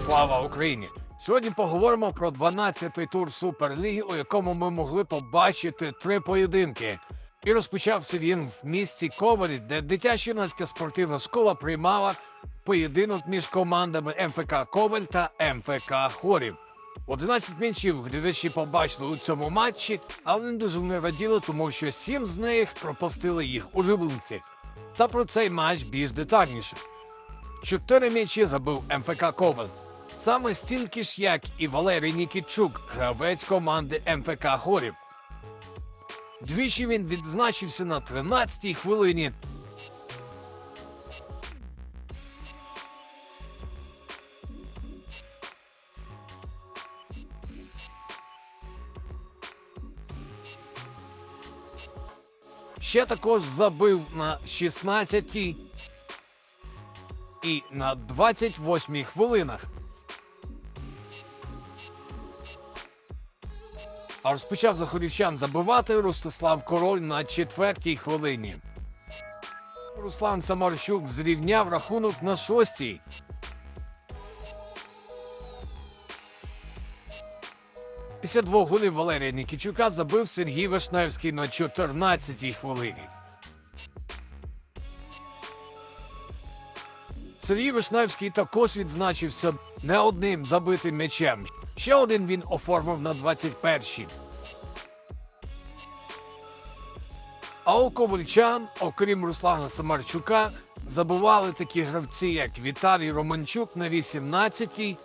Слава Україні! Сьогодні поговоримо про 12-й тур Суперліги, у якому ми могли побачити три поєдинки. І розпочався він в місті Коваль, де дитяча юнацька спортивна школа приймала поєдинок між командами МФК Коваль та МФК Хорів. 11 м'ячів глядачі побачили у цьому матчі, але не дуже вони раділи, тому що сім з них пропустили їх улюбленці. Та про цей матч більш детальніше. Чотири м'ячі забив МФК Коваль. Саме стільки ж, як і Валерій Нікітчук, гравець команди МФК Хорів. Двічі він відзначився на 13-й хвилині. Ще також забив на 16-й і на 28-й хвилинах. А розпочав захорівчан забивати Ростислав Король на четвертій хвилині. Руслан Самарчук зрівняв рахунок на шостій. Після двох голів Валерія Нікічука забив Сергій Вишневський на 14-й хвилині. Сергій Вишневський також відзначився не одним забитим м'ячем. Ще один він оформив на 21-й. А у ковальчан, окрім Руслана Самарчука, забували такі гравці, як Віталій Романчук на 18-й.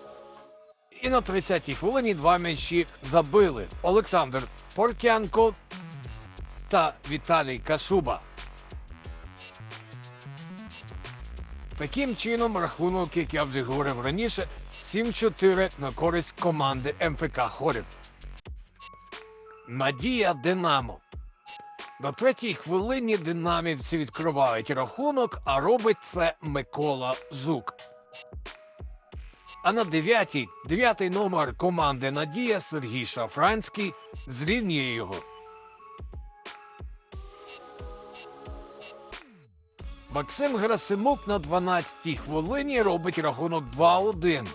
І на 30-й хвилині два м'ячі забили Олександр Поркянко та Віталій Кашуба. Таким чином, рахунок, як я вже говорив раніше, 7-4 на користь команди МФК Хорів. Надія Динамо. На третій хвилині динамівці відкривають рахунок, а робить це Микола Жук. А на дев'ятій, дев'ятий номер команди Надія Сергій Шафранський зрівнює його. Максим Герасимук на 12-й хвилині робить рахунок 2-1.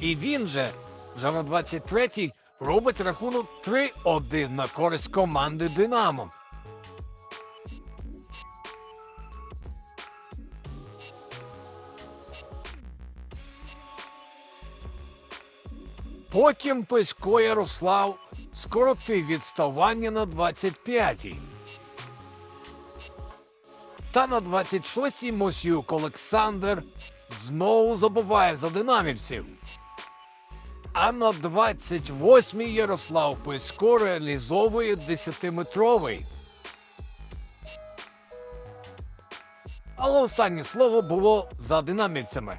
І він же вже на 23-й робить рахунок 3-1 на користь команди Динамо. Потім Писько Ярослав скоротив відставання на 25-й. Та на 26-й Мосюк Олександр знову забуває за динамівців. А на 28-й Ярослав Писько реалізовує 10-метровий. Але останнє слово було за динамівцями.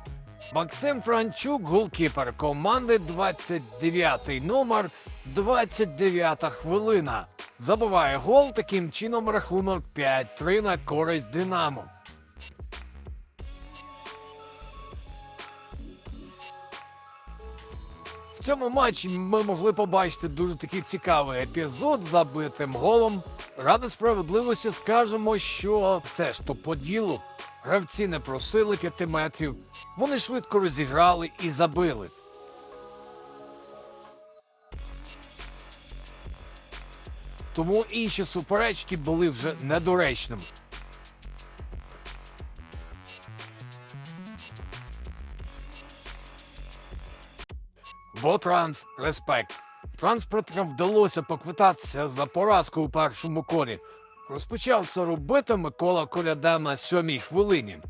Максим Франчук, голкіпер команди 29-й номер, 29-та хвилина. Забиває гол, таким чином рахунок 5-3 на користь Динамо. Цьому матчі ми могли побачити дуже такий цікавий епізод забитим голом. Ради справедливості скажемо, що все ж то по ділу. Гравці не просили п'яти метрів, вони швидко розіграли і забили. Тому інші суперечки були вже недоречними. Вотранс респект. Транспортникам вдалося поквитатися за поразку у першому колі. Розпочав це робити Микола Коляда на сьомій хвилині.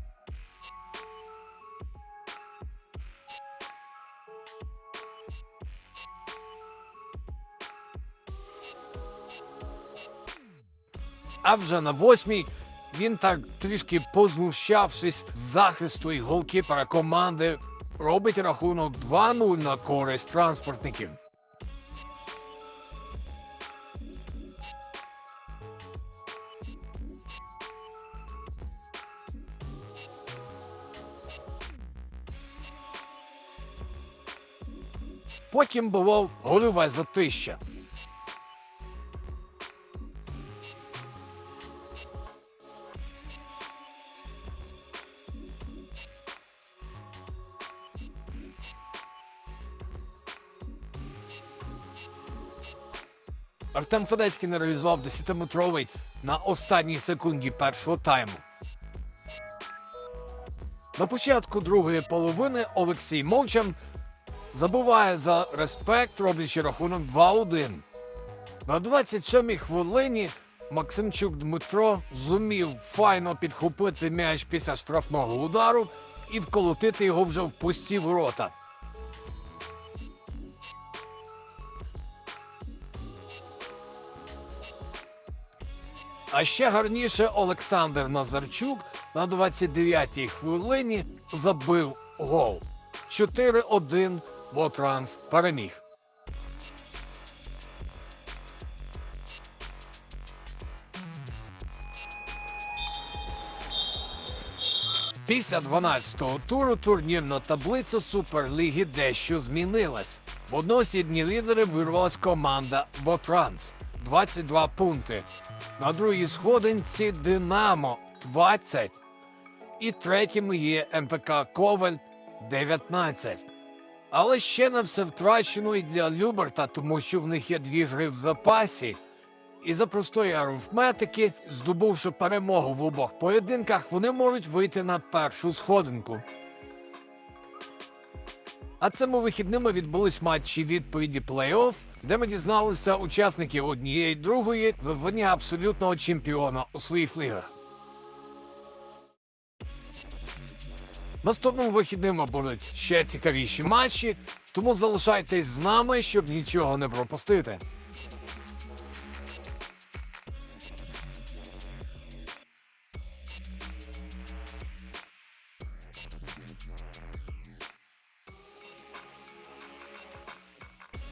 А вже на восьмій він так трішки позмущавшись з захисту і голкіпера команди, робить рахунок 2-0 на користь транспортників. Потім було гольове затища. Артем Федецький не реалізував 10-метровий на останній секунді першого тайму. На початку другої половини Олексій Мовчан забуває за респект, роблячи рахунок 2-1. На 27-й хвилині Максимчук Дмитро зумів файно підхопити м'яч після штрафного удару і вколотити його вже в пусті ворота. А ще гарніше Олександр Назарчук на 29-й хвилині забив гол. 4-1 Ботранс переміг. Після 12-го туру турнірна таблиця Суперліги дещо змінилась. В односідні лідери вирвалась команда Ботранс 22 пункти. На другій сходинці Динамо 20. І третім є МФК Коваль 19. Але ще не все втрачено і для Люберта, тому що в них є дві гри в запасі. І за простої арифметики, здобувши перемогу в обох поєдинках, вони можуть вийти на першу сходинку. А цими вихідними відбулись матчі відповіді плей-офф, де ми дізналися учасників однієї другої визвання абсолютного чемпіона у своїх лігах. Наступними вихідними будуть ще цікавіші матчі, тому залишайтесь з нами, щоб нічого не пропустити.